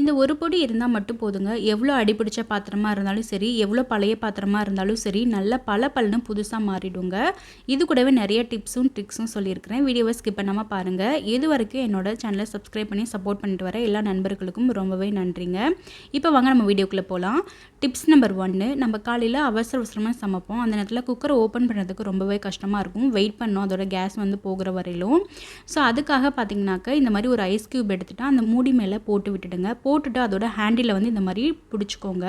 இந்த ஒரு பொடி இருந்தால் மட்டும் போதுங்க. எவ்வளோ அடிபிடிச்ச பாத்திரமாக இருந்தாலும் சரி எவ்வளோ பழைய பாத்திரமாக இருந்தாலும் சரி நல்ல பல பலன்னு புதுசாக மாறிடுங்க. இது கூடவே நிறைய டிப்ஸும் ட்ரிக்ஸும் சொல்லியிருக்கிறேன். வீடியோவை ஸ்கிப் பண்ணாமல் பாருங்கள் இது வரைக்கும் என்னோட சேனலை சப்ஸ்கிரைப் பண்ணி சப்போர்ட் பண்ணிட்டு வர எல்லா நண்பர்களுக்கும் ரொம்பவே நன்றிங்க. இப்போ வாங்க நம்ம வீடியோக்குள்ளே போகலாம் டிப்ஸ் நம்பர் ஒன்று நம்ம காலையில் அவசர அவசரமாக சமைப்போம். அந்த நேரத்தில் குக்கரை ஓப்பன் பண்ணுறதுக்கு ரொம்பவே கஷ்டமாக இருக்கும். வெயிட் பண்ணோம். அதோட கேஸ் வந்து போகிற வரையிலும். ஸோ அதுக்காக பார்த்தீங்கன்னாக்க இந்த மாதிரி ஒரு ஐஸ் க்யூப் எடுத்துகிட்டு அந்த மூடி மேலே போட்டு விட்டுடுங்க. போட்டுட்டு அதோட ஹேண்டில் வந்து இந்த மாதிரி பிடிச்சிக்கோங்க.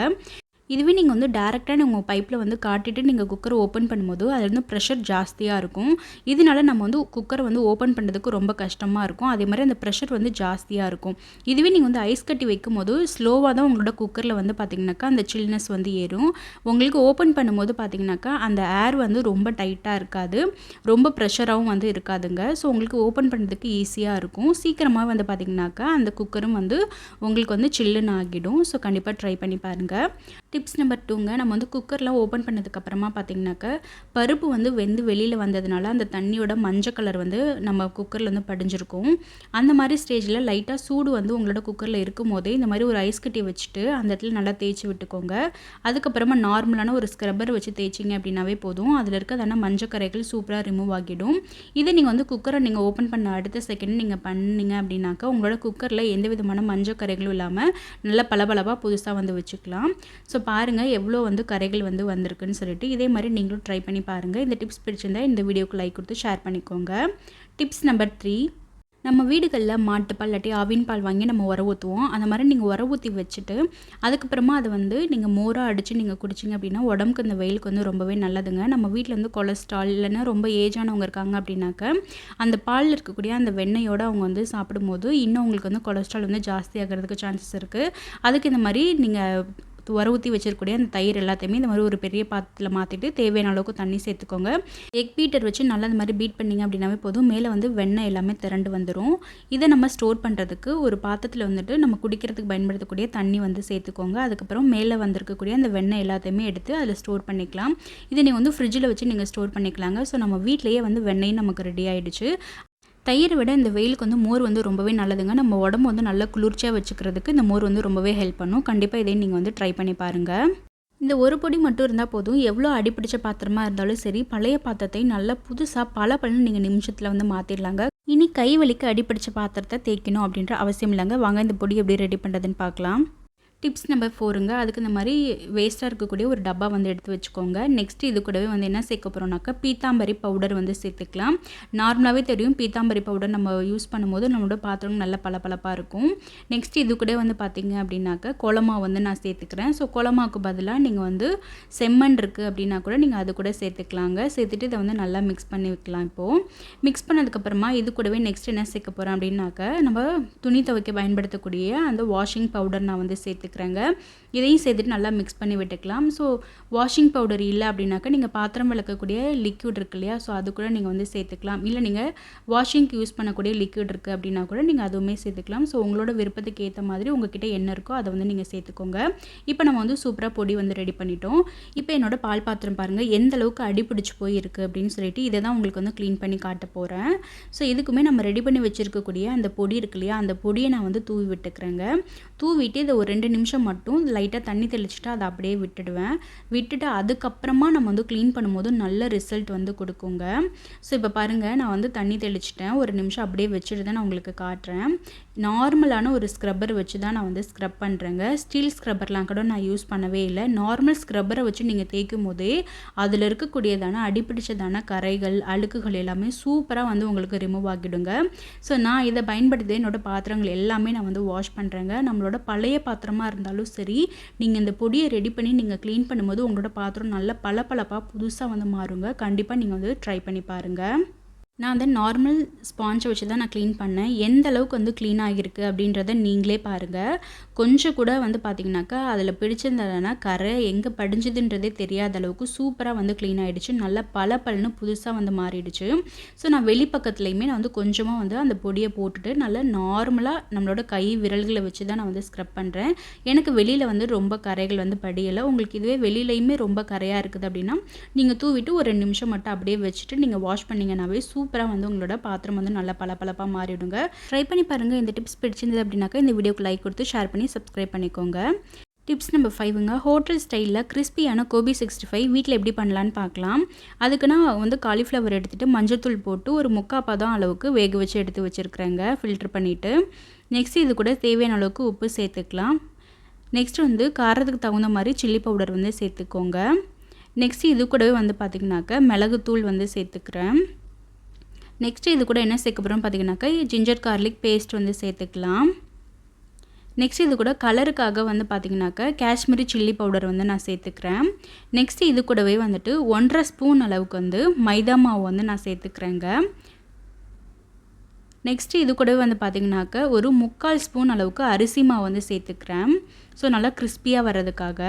இதுவே நீங்கள் வந்து டேரெக்டாக உங்கள் பைப்பில் வந்து காட்டிட்டு நீங்கள் குக்கரை ஓப்பன் பண்ணும்போது அதில் வந்து ப்ரெஷர் ஜாஸ்தியாக இருக்கும். இதனால நம்ம வந்து குக்கரை வந்து ஓப்பன் பண்ணுறதுக்கு ரொம்ப கஷ்டமாக இருக்கும். அதே மாதிரி அந்த ப்ரெஷர் வந்து ஜாஸ்தியாக இருக்கும். இதுவே நீங்கள் வந்து ஐஸ் கட்டி வைக்கும் போது ஸ்லோவாக தான் உங்களோட குக்கரில் வந்து பார்த்திங்கனாக்கா அந்த சில்னஸ் வந்து ஏறும். உங்களுக்கு ஓப்பன் பண்ணும்போது பார்த்திங்கனாக்கா அந்த ஏர் வந்து ரொம்ப டைட்டாக இருக்காது. ரொம்ப ப்ரெஷராகவும் வந்து இருக்காதுங்க. ஸோ உங்களுக்கு ஓப்பன் பண்ணுறதுக்கு ஈஸியாக இருக்கும். சீக்கிரமாக வந்து பார்த்திங்கனாக்கா அந்த குக்கரும் வந்து உங்களுக்கு வந்து சில்லுன்னு ஆகிடும். ஸோ கண்டிப்பாக ட்ரை பண்ணி பாருங்கள் டிப்ஸ் நம்பர் டூங்க நம்ம வந்து குக்கர்லாம் ஓப்பன் பண்ணதுக்கப்புறமா பார்த்திங்கனாக்க பருப்பு வந்து வெந்து வெளியில் வந்ததுனால அந்த தண்ணியோட மஞ்சள் கலர் வந்து நம்ம குக்கரில் வந்து படிஞ்சிருக்கும். அந்த மாதிரி ஸ்டேஜில் லைட்டாக சூடு வந்து உங்களோட குக்கரில் இருக்கும் போதே இந்த மாதிரி ஒரு ஐஸ் கட்டி வச்சுட்டு அந்த இடத்துல நல்லா தேய்ச்சி விட்டுக்கோங்க. அதுக்கப்புறமா நார்மலான ஒரு ஸ்க்ரப்பர் வச்சு தேய்ச்சிங்க அப்படின்னாவே போதும். அதில் இருக்கிறதான மஞ்சள் கரைகள் சூப்பராக ரிமூவ் ஆகிடும். இதை நீங்கள் வந்து குக்கரை நீங்கள் ஓப்பன் பண்ண அடுத்த செகண்ட் நீங்கள் பண்ணீங்க அப்படின்னாக்கா உங்களோட குக்கரில் எந்த விதமான மஞ்சள் கரைகளும் இல்லாமல் நல்லா பளபளப்பாக புதுசாக வந்து வச்சுக்கலாம். ஸோ பாருங்கள் எவ்வளோ வந்து கரைகள் வந்து வந்திருக்குன்னு சொல்லிட்டு இதே மாதிரி நீங்களும் ட்ரை பண்ணி பாருங்கள் இந்த டிப்ஸ் பிடிச்சிருந்தா இந்த வீடியோக்கு லைக் கொடுத்து ஷேர் பண்ணிக்கோங்க. டிப்ஸ் நம்பர் த்ரீ நம்ம வீடுகளில் மாட்டுப்பால் இல்லாட்டி ஆவின் பால் வாங்கி நம்ம உர ஊற்றுவோம் அந்த மாதிரி நீங்கள் உர ஊற்றி வச்சுட்டு அதுக்கப்புறமா அதை வந்து நீங்கள் மோராக அடித்து நீங்கள் குடிச்சிங்க அப்படின்னா உடம்புக்கு இந்த வெயிலுக்கு வந்து ரொம்பவே நல்லதுங்க. நம்ம வீட்டில் வந்து கொலஸ்ட்ரால் இல்லைன்னா ரொம்ப ஏஜானவங்க இருக்காங்க அப்படின்னாக்க அந்த பாலில் இருக்கக்கூடிய அந்த வெண்ணெயோடு அவங்க வந்து சாப்பிடும்போது இன்னும் அவங்களுக்கு வந்து கொலஸ்ட்ரால் வந்து ஜாஸ்தி ஆகிறதுக்கு சான்சஸ் இருக்குது அதுக்கு இந்த மாதிரி நீங்கள் உர ஊற்றி வச்சிருக்கக்கூடிய அந்த தயிர் எல்லாத்தையுமே இந்த மாதிரி ஒரு பெரிய பாத்திரத்தில் மாற்றிட்டு தேவையான அளவுக்கு தண்ணி சேர்த்துக்கோங்க. எக் பீட்டர் வச்சு நல்லா இந்த மாதிரி பீட் பண்ணிங்க அப்படின்னாவே போதும். மேலே வந்து வெண்ணெய் எல்லாமே திரண்டு வந்துடும் இதை நம்ம ஸ்டோர் பண்ணுறதுக்கு ஒரு பாத்திரத்தில் வந்துட்டு நம்ம குடிக்கிறதுக்கு பயன்படுத்தக்கூடிய தண்ணி வந்து சேர்த்துக்கோங்க. அதுக்கப்புறம் மேலே வந்திருக்கக்கூடிய அந்த வெண்ணெய் எல்லாத்தையுமே எடுத்து அதில் ஸ்டோர் பண்ணிக்கலாம். இதை நீங்கள் வந்து ஃப்ரிட்ஜில் வச்சு நீங்கள் ஸ்டோர் பண்ணிக்கலாங்க. ஸோ நம்ம வீட்லேயே வந்து வெண்ணெய் நமக்கு ரெடி ஆகிடுச்சு தயிரை விட இந்த வெயிலுக்கு வந்து மோர் வந்து ரொம்பவே நல்லதுங்க. நம்ம உடம்பு வந்து நல்லா குளிர்ச்சியாக வச்சுக்கிறதுக்கு இந்த மோர் வந்து ரொம்பவே ஹெல்ப் பண்ணும். கண்டிப்பாக இதையும் நீங்கள் வந்து ட்ரை பண்ணி பாருங்கள் இந்த ஒரு பொடி மட்டும் இருந்தால் போதும். எவ்வளோ அடிப்பிடிச்ச பாத்திரமா இருந்தாலும் சரி பழைய பாத்திரத்தை நல்லா புதுசாக பல பலன்னு நீங்கள் நிமிஷத்தில் வந்து மாற்றிடலாங்க இனி கை வலிக்கு அடிப்பிடிச்ச பாத்திரத்தை தேய்க்கணும் அப்படின்ற அவசியம் இல்லைங்க. வாங்க இந்த பொடி எப்படி ரெடி பண்ணுறதுன்னு பார்க்கலாம். டிப்ஸ் நம்பர் ஃபோருங்க அதுக்கு இந்த மாதிரி வேஸ்ட்டாக இருக்கக்கூடிய ஒரு டப்பா வந்து எடுத்து வச்சுக்கோங்க. நெக்ஸ்ட் இது கூடவே வந்து என்ன சேர்க்க போகிறோம்னாக்கா பீத்தாம்பரி பவுடர் வந்து சேர்த்துக்கலாம். நார்மலாகவே தெரியும் பீத்தாம்பரி பவுடர் நம்ம யூஸ் பண்ணும்போது நம்மளோட பாத்திரம் நல்ல பளபளப்பாக இருக்கும். நெக்ஸ்ட் இது கூட வந்து பார்த்திங்க அப்படின்னாக்க குளமா வந்து நான் சேர்த்துக்கிறேன். ஸோ குளமாவுக்கு பதிலாக நீங்கள் வந்து செம்மண் இருக்குது அப்படின்னா கூட நீங்கள் அது கூட சேர்த்துக்கலாங்க. சேர்த்துட்டு இதை வந்து நல்லா மிக்ஸ் பண்ணி வைக்கலாம் இப்போது மிக்ஸ் பண்ணதுக்கப்புறமா இது கூடவே நெக்ஸ்ட் என்ன சேர்க்க போகிறோம் அப்படின்னாக்கா நம்ம துணி துவைக்க பயன்படுத்தக்கூடிய அந்த வாஷிங் பவுடர் நான் வந்து சேர்த்து சேர்த்துக்கிறேங்க இதையும் சேர்த்துட்டு நல்லா மிக்ஸ் பண்ணி விட்டுக்கலாம். ஸோ வாஷிங் பவுடர் இல்லை அப்படின்னாக்கா நீங்கள் பாத்திரம் விளக்கக்கூடிய லிக்யூட் இருக்கு இல்லையா? ஸோ அது கூட நீங்கள் வந்து சேர்த்துக்கலாம். இல்லை நீங்கள் வாஷிங்க்கு யூஸ் பண்ணக்கூடிய லிக்யூட் இருக்குது அப்படின்னா கூட நீங்கள் அதுவுமே சேர்த்துக்கலாம். ஸோ உங்களோட விருப்பத்துக்கு ஏற்ற மாதிரி உங்ககிட்ட என்ன இருக்கோ அதை வந்து நீங்கள் சேர்த்துக்கோங்க. இப்போ நம்ம வந்து சூப்பராக பொடி வந்து ரெடி பண்ணிட்டோம். இப்போ என்னோடய பால் பாத்திரம் பாருங்கள் எந்த அளவுக்கு அடிபிடிச்சு போயிருக்கு அப்படின்னு சொல்லிட்டு இதை தான் உங்களுக்கு வந்து க்ளீன் பண்ணி காட்ட போகிறேன் ஸோ இதுக்குமே நம்ம ரெடி பண்ணி வச்சுருக்கக்கூடிய அந்த பொடி இருக்கு இல்லையா? அந்த பொடியை நான் வந்து தூவி விட்டுக்கிறேங்க. தூவிட்டு இதை ஒரு ரெண்டு நிமிஷம் மட்டும் லைட்டாக தண்ணி தெளிச்சுட்டு அதை அப்படியே விட்டுடுவேன். விட்டுட்டு அதுக்கப்புறமா நம்ம வந்து க்ளீன் பண்ணும்போது நல்ல ரிசல்ட் வந்து கொடுக்குங்க. ஸோ இப்போ பாருங்கள் நான் வந்து தண்ணி தெளிச்சிட்டேன். ஒரு நிமிஷம் அப்படியே வச்சுட்டு தான் நான் உங்களுக்கு காட்டுறேன். நார்மலான ஒரு ஸ்க்ரப்பர் வச்சு தான் நான் வந்து ஸ்க்ரப் பண்ணுறேங்க ஸ்டீல் ஸ்க்ரப்பர்லாம் கூட நான் யூஸ் பண்ணவே இல்லை. நார்மல் ஸ்க்ரப்பரை வச்சு நீங்கள் தேய்க்கும் போதே அதில் இருக்கக்கூடியதான அடிப்பிடிச்சதான கரைகள் அழுக்குகள் எல்லாமே சூப்பராக வந்து உங்களுக்கு ரிமூவ் ஆகிடுங்க. ஸோ நான் இதை பயன்படுத்தி என்னோடய பாத்திரங்கள் எல்லாமே நான் வந்து வாஷ் பண்ணுறேங்க நம்மளோட பழைய பாத்திரமாக இருந்தாலும் சரி நீங்கள் இந்த பொடியை ரெடி பண்ணி நீங்கள் க்ளீன் பண்ணும்போது உங்களோட பாத்திரம் நல்ல பளபளப்பாக புதுசாக வந்து மாறுங்க. கண்டிப்பாக நீங்கள் வந்து ட்ரை பண்ணி பாருங்கள் நான் வந்து நார்மல் ஸ்பாஞ்சை வச்சு தான் நான் க்ளீன் பண்ணேன். எந்த அளவுக்கு வந்து க்ளீன் ஆகியிருக்கு அப்படின்றத நீங்களே பாருங்கள் கொஞ்சம் கூட வந்து பார்த்திங்கனாக்கா அதில் பிடிச்சிருந்ததுனா கரை எங்கே படிஞ்சதுன்றதே தெரியாத அளவுக்கு சூப்பராக வந்து க்ளீன் ஆகிடுச்சு நல்லா பல பலன்னு புதுசாக வந்து மாறிடுச்சு. ஸோ நான் வெளிப்பக்கத்துலேயுமே நான் வந்து கொஞ்சமாக வந்து அந்த பொடியை போட்டுட்டு நல்லா நார்மலாக நம்மளோட கை விரல்களை வச்சு தான் நான் வந்து ஸ்க்ரப் பண்ணுறேன் எனக்கு வெளியில் வந்து ரொம்ப கரைகள் வந்து படியலை. உங்களுக்கு இதுவே வெளியிலையுமே ரொம்ப கரையாக இருக்குது அப்படின்னா நீங்கள் தூவிட்டு ஒரு ரெண்டு நிமிஷம் மட்டும் அப்படியே வச்சுட்டு நீங்கள் வாஷ் பண்ணிங்கன்னாவே சூப்பர் சூப்பராக வந்து உங்களோட பாத்திரம் வந்து நல்லா பளபளப்பாக மாறிவிடுங்க ட்ரை பண்ணி பாருங்கள் இந்த டிப்ஸ் பிடிச்சிருந்தது அப்படின்னாக்கா இந்த வீடியோக்கு லைக் கொடுத்து ஷேர் பண்ணி சப்ஸ்கிரைப் பண்ணிக்கோங்க. டிப்ஸ் நம்பர் ஃபைவுங்க ஹோட்டல் ஸ்டைலில் கிறிஸ்பியான கோபி சிக்ஸ்டி ஃபைவ் வீட்டில் எப்படி பண்ணலான்னு பார்க்கலாம் அதுக்கு நான் வந்து காலிஃப்ளவர் எடுத்துகிட்டு மஞ்சத்தூள் போட்டு ஒரு முக்கால் பதம் அளவுக்கு வேக வச்சு எடுத்து வச்சுருக்குறேங்க. ஃபில்ட்ரு பண்ணிவிட்டு நெக்ஸ்ட் இது கூட தேவையான அளவுக்கு உப்பு சேர்த்துக்கலாம். நெக்ஸ்ட் வந்து காரத்துக்கு தகுந்த மாதிரி சில்லி பவுடர் வந்து சேர்த்துக்கோங்க. நெக்ஸ்ட் இது கூடவே வந்து பார்த்திங்கனாக்கா மிளகுத்தூள் வந்து சேர்த்துக்கிறேன். நெக்ஸ்ட்டு இது கூட என்ன சேர்க்க போகிறோம் பார்த்திங்கனாக்கா ஜிஞ்சர் கார்லிக் பேஸ்ட் வந்து சேர்த்துக்கலாம். நெக்ஸ்ட் இது கூட கலருக்காக வந்து பார்த்திங்கனாக்கா காஷ்மீரி சில்லி பவுடர் வந்து நான் சேர்த்துக்கிறேன். நெக்ஸ்ட் இது கூடவே வந்துட்டு ஒன்றரை ஸ்பூன் அளவுக்கு வந்து மைதா மாவு வந்து நான் சேர்த்துக்கிறேங்க. நெக்ஸ்ட்டு இது கூடவே வந்து பார்த்திங்கனாக்கா ஒரு முக்கால் ஸ்பூன் அளவுக்கு அரிசி மாவு வந்து சேர்த்துக்கிறேன். ஸோ நல்லா கிறிஸ்பியாக வர்றதுக்காக.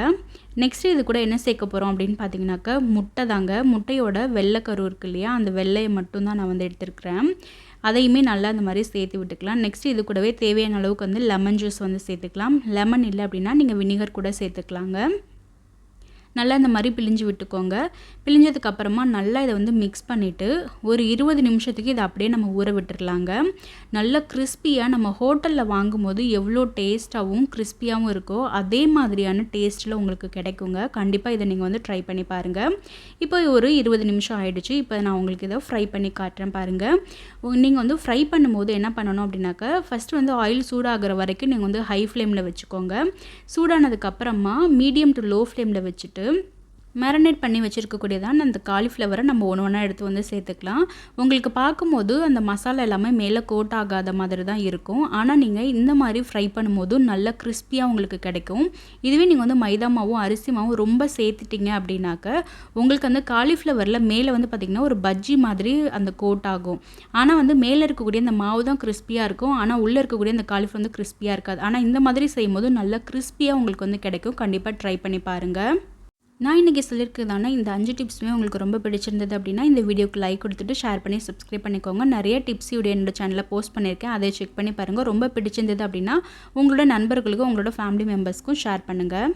நெக்ஸ்ட்டு இது கூட என்ன சேர்க்க போகிறோம் அப்படின்னு பார்த்தீங்கன்னாக்கா முட்டை தாங்க. முட்டையோட வெள்ளைக்கரு இருக்கு இல்லையா? அந்த வெள்ளையை மட்டும்தான் நான் வந்து எடுத்துருக்கிறேன். அதையுமே நல்லா அந்த மாதிரி சேர்த்து விட்டுக்கலாம். நெக்ஸ்ட் இது கூடவே தேவையான அளவுக்கு வந்து லெமன் ஜூஸ் வந்து சேர்த்துக்கலாம். லெமன் இல்லை அப்படின்னா நீங்கள் வினிகர் கூட சேர்த்துக்கலாங்க. நல்லா இந்த மாதிரி பிழிஞ்சு விட்டுக்கோங்க. பிழிஞ்சதுக்கப்புறமா நல்லா இதை வந்து மிக்ஸ் பண்ணிவிட்டு ஒரு இருபது நிமிஷத்துக்கு இதை அப்படியே நம்ம ஊற விட்டுடலாங்க நல்லா கிறிஸ்பியாக நம்ம ஹோட்டலில் வாங்கும்போது எவ்வளோ டேஸ்ட்டாகவும் கிறிஸ்பியாகவும் இருக்கோ அதே மாதிரியான டேஸ்ட்டில் உங்களுக்கு கிடைக்குங்க. கண்டிப்பாக இதை நீங்கள் வந்து ட்ரை பண்ணி பாருங்கள் இப்போ ஒரு இருபது நிமிஷம் ஆகிடுச்சு இப்போ நான் உங்களுக்கு இதை ஃப்ரை பண்ணி காட்டுறேன் பாருங்கள் நீங்கள் வந்து ஃப்ரை பண்ணும்போது என்ன பண்ணணும் அப்படின்னாக்கா ஃபஸ்ட்டு வந்து ஆயில் சூடாகிற வரைக்கும் நீங்கள் வந்து ஹை ஃப்ளேமில் வச்சுக்கோங்க. சூடானதுக்கப்புறமா மீடியம் டு லோ ஃப்ளேமில் வச்சுட்டு மேரினேட் பண்ணி வச்சுருக்கக்கூடியதான் அந்த காலிஃப்ளவரை நம்ம ஒன்று ஒன்றா எடுத்து வந்து சேர்த்துக்கலாம். உங்களுக்கு பார்க்கும்போது அந்த மசாலா எல்லாமே மேலே கோட் ஆகாத மாதிரி தான் இருக்கும். ஆனால் நீங்கள் இந்த மாதிரி ஃப்ரை பண்ணும்போது நல்ல கிறிஸ்பியாக உங்களுக்கு கிடைக்கும். இதுவே நீங்கள் வந்து மைதா மாவும் அரிசி மாவும் ரொம்ப சேர்த்துட்டிங்க அப்படின்னாக்க உங்களுக்கு அந்த காலிஃப்ளவரில் மேலே வந்து பார்த்திங்கன்னா ஒரு பஜ்ஜி மாதிரி அந்த கோட் ஆகும். ஆனால் வந்து மேலே இருக்கக்கூடிய அந்த மாவு தான் கிறிஸ்பியாக இருக்கும். ஆனால் உள்ளே இருக்கக்கூடிய அந்த காலிஃப்ளவர் வந்து கிறிஸ்பியாக இருக்காது. ஆனால் இந்த மாதிரி செய்யும்போது நல்ல கிறிஸ்பியாக உங்களுக்கு வந்து கிடைக்கும். கண்டிப்பாக ட்ரை பண்ணி பாருங்கள் நான் இன்றைக்கி சொல்லியிருக்கிறதான இந்த அஞ்சு டிப்ஸுமே உங்களுக்கு ரொம்ப பிடிச்சிருந்தது அப்படின்னா இந்த வீடியோக்கு லைக் கொடுத்துட்டு ஷேர் பண்ணி சப்ஸ்கிரைப் பண்ணிக்கோங்க. நிறைய டிப்ஸ் இவடைய என்னோட சேனலில் போஸ்ட் பண்ணியிருக்கேன். அதை செக் பண்ணி பாருங்கள் ரொம்ப பிடிச்சிருந்தது அப்படின்னா உங்களோட நண்பர்களுக்கும் உங்களோட ஃபேமிலி மெம்பர்ஸ்க்கும் ஷேர் பண்ணுங்கள்